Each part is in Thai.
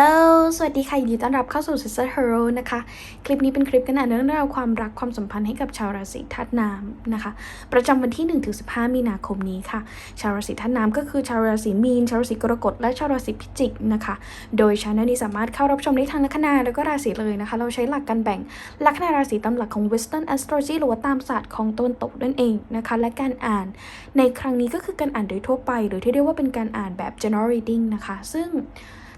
ลโหล สวัสดีค่ะ ยินดีต้อนรับเข้าสู่ Sister Hero นะคะ คลิปนี้เป็นคลิปกันอ่านเรื่องราวความรักความสัมพันธ์ให้กับชาวราศีธาตุน้ำนะคะ ประจำวันที่ 1-15 มีนาคมนี้ค่ะ ชาวราศีธาตุน้ำก็คือชาวราศีมีน ชาวราศีกรกฎ และชาวราศีพิจิกนะคะ โดยชาแนลนี้สามารถเข้ารับชมได้ทางลัคนาแล้วก็ราศีเลยนะคะ เราใช้หลักการแบ่งลัคนาราศีตามหลักของ Western Astrology หรือว่าตามศาสตร์ของตะวันตกนั่นเองนะคะ และการอ่าน ในครั้งนี้ก็คือการอ่านโดยทั่วไป หรือที่เรียกว่าเป็นการอ่านแบบ general reading นะคะ ซึ่ง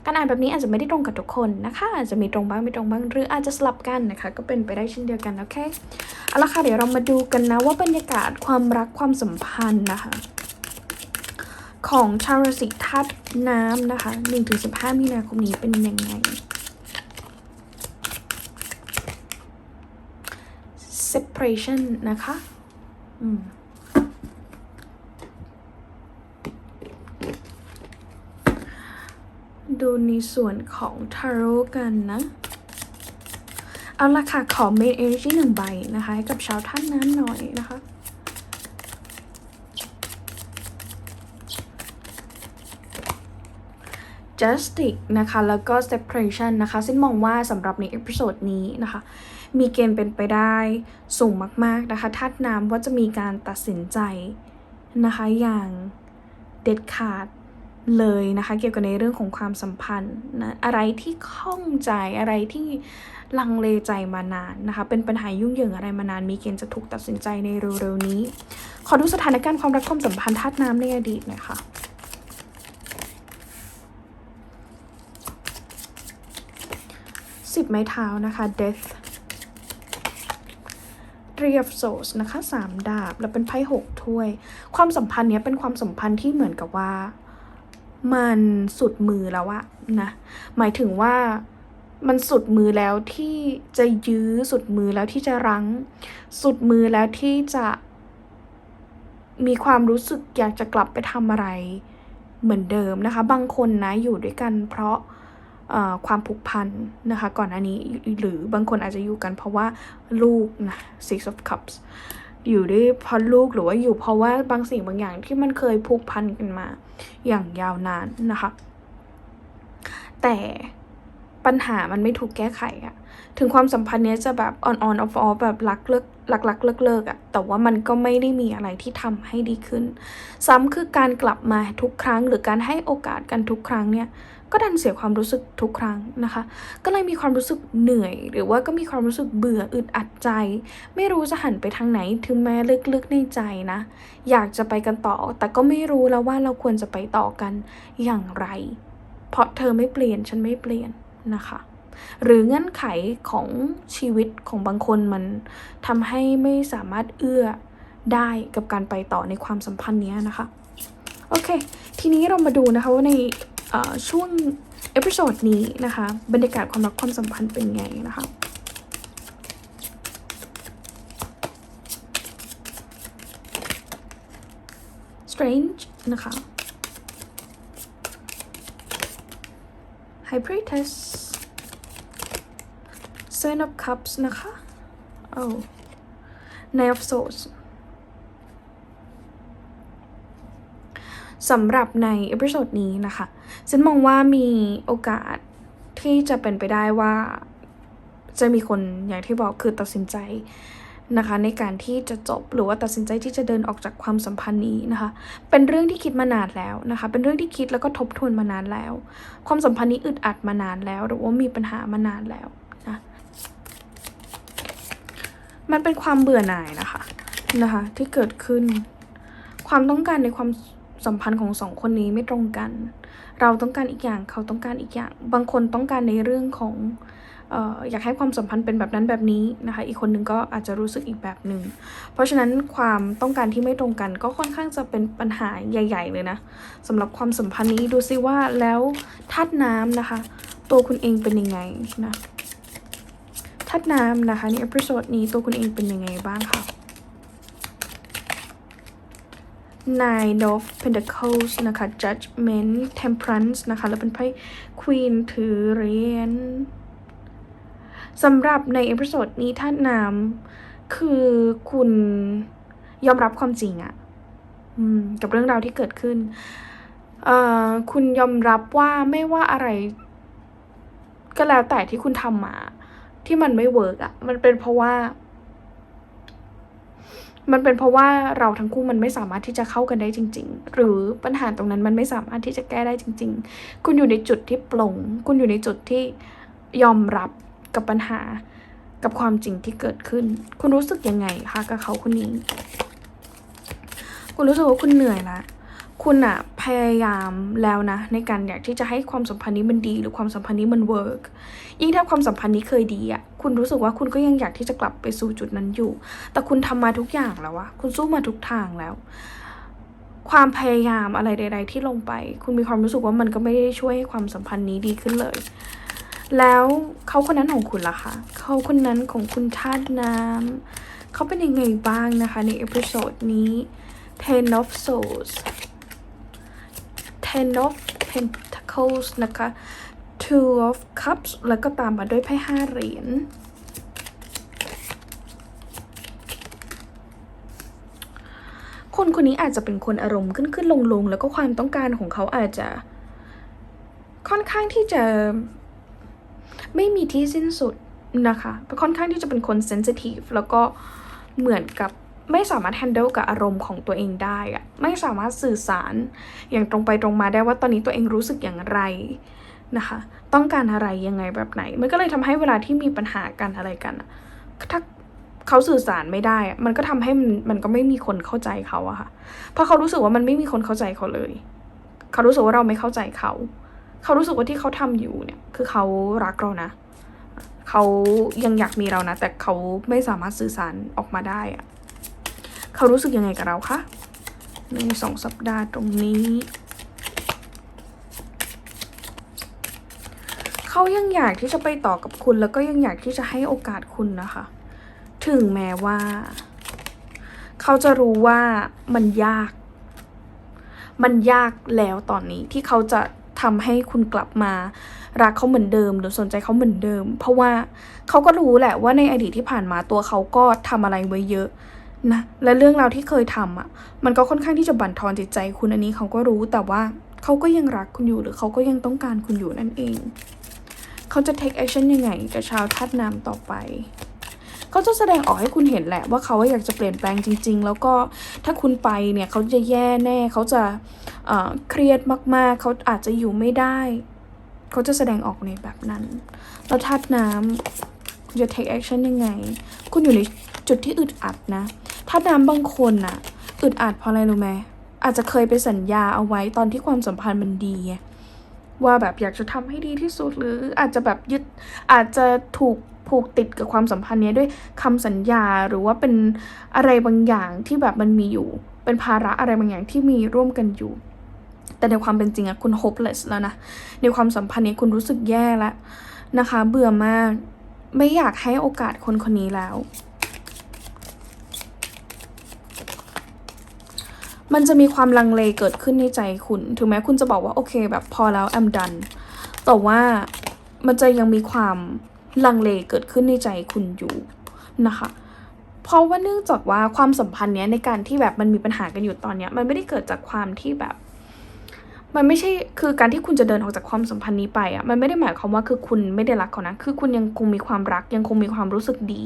การอ่านแบบนี้อาจจะไม่ได้ตรงกับทุกคนนะคะ อาจจะมีตรงบ้างไม่ตรงบ้างหรืออาจจะสลับกันนะคะ ก็เป็นไปได้เช่นเดียวกันโอเคเอาละค่ะเดี๋ยวเรามาดูกันนะว่าบรรยากาศความรักความสัมพันธ์นะคะ ของชาวราศีธาตุน้ำนะคะ 1-15 มีนาคมนี้เป็นยังไง separation นะคะ อืม ดูในส่วนของทาโร่กันนะ เอาละค่ะ ขอ main energy หนึ่งใบนะคะ ให้กับชาวท่านน้ำหน่อยนะคะ justice นะคะ แล้วก็ separation นะคะซึ่งมองว่าสำหรับในเอพิโซดนี้นะคะ มีเกณฑ์เป็นไปได้สูงมาก ๆ นะคะธาตุน้ำว่าจะมีการตัดสินใจนะคะ อย่างเด็ดขาด เลยนะคะเกี่ยวกับในเรื่องของความสัมพันธ์นะอะไรที่ข้องใจอะไรที่ลังเลใจมานานนะคะเป็นปัญหายุ่งเหยิงอะไรมานานมีเกณฑ์จะถูกตัดสินใจในเร็วๆนี้ ขอดูสถานการณ์ความรักความสัมพันธ์ธาตุน้ำในอดีตหน่อยค่ะสิบไม้เท้านะคะ death three of swords นะคะสามดาบ แล้วเป็นไพ่หกถ้วย ความสัมพันธ์เนี้ยเป็นความสัมพันธ์ที่เหมือนกับว่า มันสุดมือแล้วอะนะ หมายถึงว่ามันสุดมือแล้วที่จะยื้อสุดมือแล้วที่จะรั้ง สุดมือแล้วที่จะมีความรู้สึกอยากจะกลับไปทำอะไรเหมือนเดิมนะคะ บางคนนะอยู่ด้วยกันเพราะความผูกพันนะคะ ก่อนอันนี้หรือบางคนอาจจะอยู่กันเพราะว่าลูกนะ six of cups อยู่ด้วยเพราะลูกหรือว่าอยู่เพราะว่าบางสิ่งบางอย่างที่มันเคยผูกพันกันมา อย่างยาวนานนะคะ แต่ปัญหามันไม่ถูกแก้ไขอะถึงความสัมพันธ์เนี้ยจะแบบ on on off off แบบรักเลิกรักรักเลิกเลิกอะแต่ว่ามันก็ไม่ได้มีอะไรที่ทำให้ดีขึ้น ซ้ำคือการกลับมาทุกครั้งหรือการให้โอกาสกันทุกครั้งเนี่ย ก็ดันเสียความรู้สึกทุกครั้งนะคะ ก็เลยมีความรู้สึกเหนื่อย หรือว่าก็มีความรู้สึกเบื่ออึดอัดใจ ไม่รู้จะหันไปทางไหนถึงแม้ลึกๆในใจนะ อยากจะไปกันต่อ แต่ก็ไม่รู้แล้วว่าเราควรจะไปต่อกันอย่างไร เพราะเธอไม่เปลี่ยนฉันไม่เปลี่ยนนะคะหรือเงื่อนไขของชีวิตของบางคนมันทำให้ไม่สามารถเอื้อได้กับการไปต่อในความสัมพันธ์นี้นะคะ โอเค ทีนี้เรามาดูนะคะว่าใน ช่วงเอพิโซดนี้นะคะ บรรยากาศความรักความสัมพันธ์เป็นไงนะคะ strange นะคะ high priestess seven of cups นะคะ oh nine of swords สำหรับในเอพิโซดนี้นะคะ ฉันมองว่ามีโอกาสที่จะเป็นไปได้ว่า จะมีคนอย่างที่บอกคือตัดสินใจนะคะในการที่จะจบหรือว่าตัดสินใจที่จะเดินออกจากความสัมพันธ์นี้นะคะ เป็นเรื่องที่คิดมานานแล้วนะคะ เป็นเรื่องที่คิดแล้วก็ทบทวนมานานแล้ว ความสัมพันธ์นี้อึดอัดมานานแล้ว หรือว่ามีปัญหามานานแล้วนะมันเป็นความเบื่อหน่ายนะคะนะคะ ที่เกิดขึ้น ความต้องการในความสัมพันธ์ของสองคนนี้ไม่ตรงกัน เราต้องการอีกอย่างเขาต้องการอีกอย่าง บางคนต้องการในเรื่องของอยากให้ความสัมพันธ์เป็นแบบนั้นแบบนี้นะคะ อีกคนนึงก็อาจจะรู้สึกอีกแบบหนึ่ง เพราะฉะนั้นความต้องการที่ไม่ตรงกันก็ค่อนข้างจะเป็นปัญหาใหญ่ ๆ เลยนะสำหรับความสัมพันธ์นี้ดูซิว่าแล้วธาตุน้ำนะคะ ตัวคุณเองเป็นยังไงนะธาตุน้ำนะคะในเอพิโซดนี้ตัวคุณเองเป็นยังไงบ้างคะ Nine of Pentacles นะคะ Judgment Temperance นะคะ แล้วเป็นไพ่ Queen ถือเหรียญสำหรับในเอพิโซดนี้ท่านนำคือคุณยอมรับความจริงอะกับเรื่องราวที่เกิดขึ้น คุณยอมรับว่าไม่ว่าอะไร ก็แล้วแต่ที่คุณทำมา ที่มันไม่เวิร์กอะมันเป็นเพราะว่า มันเป็นเพราะว่าเราทั้งคู่มันไม่สามารถที่จะเข้ากันได้จริง ๆ หรือปัญหาตรงนั้นมันไม่สามารถที่จะแก้ได้จริง ๆ คุณอยู่ในจุดที่ปลง คุณอยู่ในจุดที่ยอมรับกับปัญหากับความจริงที่เกิดขึ้น คุณรู้สึกยังไงคะกับเขาคนนี้ คุณรู้สึกว่าคุณเหนื่อยละ คุณอะพยายามแล้วนะ ในการอยากที่จะให้ความสัมพันธ์นี้มันดี หรือความสัมพันธ์นี้มันเวิร์กยิ่งถ้าความสัมพันธ์นี้เคยดีอะคุณรู้สึกว่าคุณก็ยังอยากที่จะกลับไปสู่จุดนั้นอยู่ แต่คุณทำมาทุกอย่างแล้วอะคุณสู้มาทุกทางแล้ว ความพยายามอะไรใด ๆ ที่ลงไป คุณมีความรู้สึกว่ามันก็ไม่ได้ช่วยให้ความสัมพันธ์นี้ดีขึ้นเลย แล้วเขาคนนั้นของคุณล่ะคะเขาคนนั้นของคุณธาตุน้ำเขาเป็นยังไงบ้างนะคะในเอพิโซดนี้ Ten of Swords Ten of Pentacles นะคะ Two of Cups แล้วก็ตามมาด้วยไพ่ห้าเหรียญคนคนนี้อาจจะเป็นคนอารมณ์ขึ้นขึ้นลงลงแล้วก็ความต้องการของเขาอาจจะ ค่อนข้างที่จะไม่มีที่สิ้นสุดนะคะค่อนข้างที่จะเป็นคนเซนซิทีฟแล้วก็เหมือนกับ ไม่สามารถ handle กับอารมณ์ของตัวเองได้อะไม่สามารถสื่อสาร อย่างตรงไปตรงมาได้ว่าตอนนี้ตัวเองรู้สึกอย่างไรนะคะ ต้องการอะไรยังไงแบบไหน มันก็เลยทำให้เวลาที่มีปัญหากันอะไรกันถ้าเขาสื่อสารไม่ได้อะมันก็ทำให้มันมันก็ไม่มีคนเข้าใจเขาอะค่ะ เพราะเขารู้สึกว่ามันไม่มีคนเข้าใจเขาเลย เขารู้สึกว่าเราไม่เข้าใจเขา เขารู้สึกว่าที่เขาทำอยู่เนี่ย คือเขารักเรานะ เขายังอยากมีเรานะ แต่เขาไม่สามารถสื่อสารออกมาได้อะ เขารู้สึกยังไงกับเราคะในสองสัปดาห์ตรงนี้ เขายังอยากที่จะไปต่อกับคุณแล้วก็ยังอยากที่จะให้โอกาสคุณนะคะ ถึงแม้ว่า เขาจะรู้ว่ามันยาก มันยากแล้วตอนนี้ที่เขาจะทำให้คุณกลับมารักเขาเหมือนเดิมหรือสนใจเขาเหมือนเดิม เพราะว่าเขาก็รู้แหละว่าในอดีตที่ผ่านมาตัวเขาก็ทำอะไรไว้เยอะ นะและเรื่องราวที่เคยทำอะ มันก็ค่อนข้างที่จะบั่นทอนจิตใจคุณอันนี้เขาก็รู้แต่ว่าเขาก็ยังรักคุณอยู่หรือเขาก็ยังต้องการคุณอยู่นั่นเอง เขาจะ take action ยังไงกับชาวธาตุน้ำต่อไปเขาจะแสดงออกให้คุณเห็นแหละว่าเขาอยากจะเปลี่ยนแปลงจริง ๆ แล้วก็ถ้าคุณไปเนี่ยเขาจะแย่แน่ เขาจะเอ่อเครียดมากๆ เขาอาจจะอยู่ไม่ได้ เขาจะแสดงออกในแบบนั้น แล้วธาตุน้ำคุณจะ take action ยังไง คุณอยู่ในจุดที่อึดอัดนะ ธาน้ำบางคนน่ะอึดอัดเพราะอะไรรู้ไหมอาจจะเคยไปสัญญาเอาไว้ตอนที่ความสัมพันธ์มันดี ว่าแบบอยากจะทำให้ดีที่สุดหรืออาจจะแบบยึดอาจจะถูกผูกติดกับความสัมพันธ์นี้ด้วยคำสัญญาหรือว่าเป็นอะไรบางอย่างที่แบบมันมีอยู่ เป็นภาระอะไรบางอย่างที่มีร่วมกันอยู่ แต่ในความเป็นจริงอะคุณ hopeless แล้วนะในความสัมพันธ์นี้คุณรู้สึกแย่แล้วนะคะ เบื่อมากไม่อยากให้โอกาสคนคนนี้แล้ว มันจะมีความลังเลเกิดขึ้นในใจคุณ ถึงแม้คุณจะบอกว่าโอเคแบบพอแล้ว I'm done แต่ว่ามันจะยังมีความลังเลเกิดขึ้นในใจคุณอยู่นะคะ เพราะว่าเนื่องจากว่าความสัมพันธ์เนี้ยในการที่แบบมันมีปัญหากันอยู่ตอนเนี้ยมันไม่ได้เกิดจากความที่แบบ มันไม่ใช่คือการที่คุณจะเดินออกจากความสัมพันธ์นี้ไปอะมันไม่ได้หมายความว่าคือคุณไม่ได้รักเขานะ คือคุณยังคงมีความรัก ยังคงมีความรู้สึกดี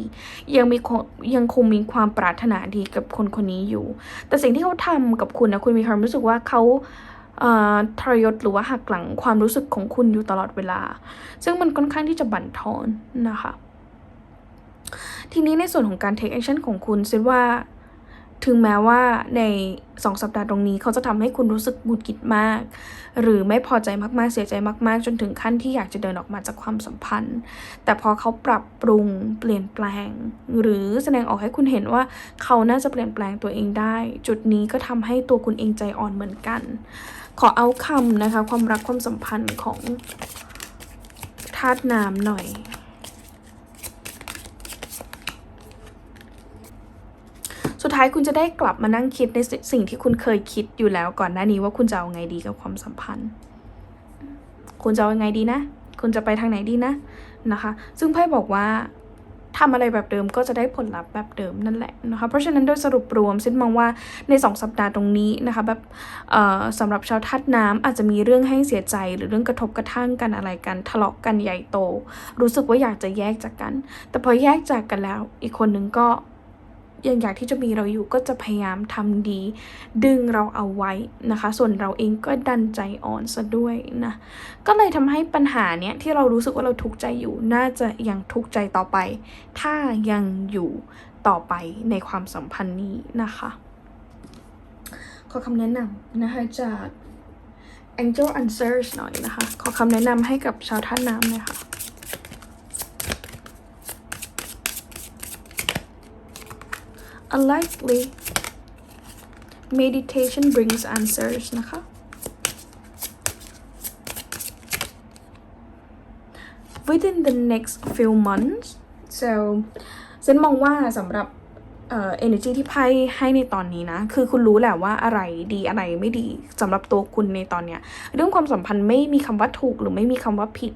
ยังมียังคงมีความปรารถนาดีกับคนคนนี้อยู่ แต่สิ่งที่เขาทำกับคุณนะคุณมีความรู้สึกว่าเขาทรยศหรือว่าหักหลังความรู้สึกของคุณอยู่ตลอดเวลา ซึ่งมันค่อนข้างที่จะบั่นทอนนะคะ ทีนี้ในส่วนของการ take action ของคุณซิว่า ถึงแม้ว่าในสองสัปดาห์ตรงนี้เขาจะทำให้คุณรู้สึกหงุดหงิดมาก หรือไม่พอใจมากๆ เสียใจมากๆ จนถึงขั้นที่อยากจะเดินออกมาจากความสัมพันธ์ แต่พอเขาปรับปรุงเปลี่ยนแปลง หรือแสดงออกให้คุณเห็นว่าเขาน่าจะเปลี่ยนแปลงตัวเองได้ จุดนี้ก็ทำให้ตัวคุณเองใจอ่อนเหมือนกัน ขอเอาคำนะคะ ความรักความสัมพันธ์ของธาตุน้ำหน่อย สุด ท้ายคุณจะได้กลับมานั่งคิดในสิ่งที่คุณเคยคิดอยู่แล้วก่อนหน้านี้ว่าคุณจะเอาไงดีกับความสัมพันธ์ คุณจะเอาไงดีนะ คุณจะไปทางไหนดีนะนะคะ ซึ่งไพ่บอกว่าทำอะไรแบบเดิมก็จะได้ผลลัพธ์แบบเดิมนั่นแหละนะคะ เพราะฉะนั้นโดยสรุปรวมซินมองว่าใน 2 สัปดาห์ตรงนี้นะคะแบบสำหรับชาวธาตุน้ำอาจจะมีเรื่องให้เสียใจหรือเรื่องกระทบกระทั่งกันอะไรกันทะเลาะกันใหญ่โต รู้สึกว่าอยากจะแยกจากกัน แต่พอแยกจากกันแล้ว อีกคนนึงก็ ยังอยากที่จะมีเราอยู่ก็จะพยายามทำดี ดึงเราเอาไว้นะคะ ส่วนเราเองก็ดันใจอ่อนซะด้วยนะก็เลยทำให้ปัญหาเนี้ยที่เรารู้สึกว่าเราทุกข์ใจอยู่น่าจะยังทุกข์ใจต่อไป ถ้ายังอยู่ต่อไปในความสัมพันธ์นี้นะคะ ขอคำแนะนำนะคะจาก Angel Answers หน่อยนะคะ ขอคำแนะนำให้กับชาวท่าน้ำหน่อยค่ะ Unlikely meditation brings answers นะคะ within the next few months so เซนมองว่าสำหรับเอ่อ energy ที่ไพ่ให้ในตอนนี้นะ คือคุณรู้แหละว่าอะไรดีอะไรไม่ดีสำหรับตัวคุณในตอนเนี้ย เรื่องความสัมพันธ์ไม่มีคำว่าถูกหรือไม่มีคำว่าผิด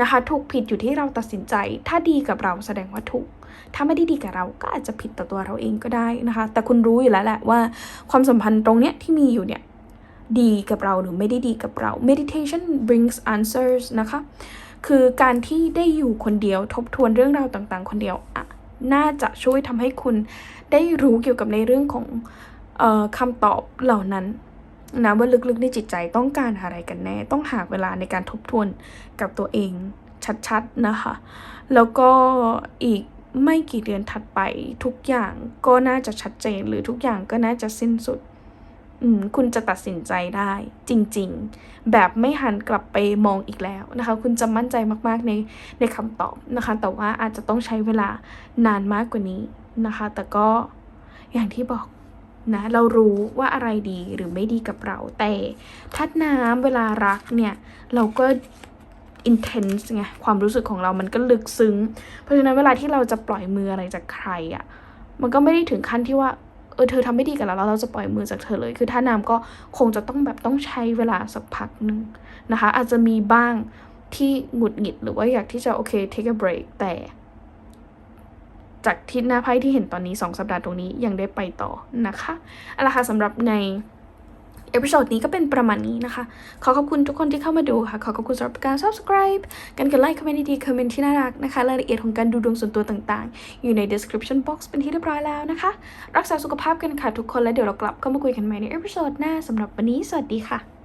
นะคะ ถูกผิดอยู่ที่เราตัดสินใจ ถ้าดีกับเราแสดงว่าถูก ถ้าไม่ได้ดีกับเราก็อาจจะผิดต่อตัวเราเองก็ได้นะคะ แต่คุณรู้อยู่แล้วแหละว่า ความสัมพันธ์ตรงเนี้ยที่มีอยู่เนี่ยดีกับเราหรือไม่ได้ดีกับเรา meditation brings answers นะคะ คือการที่ได้อยู่คนเดียวทบทวนเรื่องราวต่างๆ คนเดียวอะน่าจะช่วยทำให้คุณได้รู้เกี่ยวกับในเรื่องของออคำตอบเหล่านั้นนะว่าลึกๆในจิตใจต้องการอะไรกันแน่ ต้องหาเวลาในการทบทวนกับตัวเองชัดๆนะคะ แล้วก็อีก ไม่กี่เดือนถัดไปทุกอย่างก็น่าจะชัดเจนหรือทุกอย่างก็น่าจะสิ้นสุดอืคุณจะตัดสินใจได้จริงๆ แบบไม่หันกลับไปมองอีกแล้วนะคะ คุณจะมั่นใจมากๆในในคำตอบนะคะ แต่ว่าอาจจะต้องใช้เวลานานมากกว่านี้นะคะ แต่ก็อย่างที่บอกนะเรารู้ว่าอะไรดีหรือไม่ดีกับเราแต่ทัดน้ำเวลารักเนี่ย เราก็ intense ไงความรู้สึกของเรามันก็ลึกซึ้ง เพราะฉะนั้นเวลาที่เราจะปล่อยมืออะไรจากใครอะ่ะมันก็ไม่ได้ถึงขั้นที่ว่าเออเธอทำไม่ดีกับเราแล้วเราจะปล่อยมือจากเธอเลย คือถ้าน้ำก็คงจะต้องแบบต้องใช้เวลาสักพักหนึ่งนะคะ อาจจะมีบ้างที่หงุดหงิดหรือว่าอยากที่จะโอเค take a break แต่ จากที่หน้าไพ่ที่เห็นตอนนี้ 2 สัปดาห์ตรงนี้ยังได้ไปต่อนะคะเอาละค่ะสำหรับใน เอพิโซดนี้ก็เป็นประมาณนี้นะคะ ขอขอบคุณทุกคนที่เข้ามาดูค่ะ ขอขอบคุณสำหรับการ subscribe การกดไลค์คอมเมนต์ดีคอมเมนต์ที่น่ารักนะคะรายละเอียดของการดูดวงส่วนตัวต่างๆ อยู่ใน description box เป็นที่เรียบร้อยแล้วนะคะ รักษาสุขภาพกันค่ะทุกคน และเดี๋ยวเรากลับเข้ามาคุยกันใหม่ในเอพิโซดหน้าสำหรับวันนี้สวัสดีค่ะ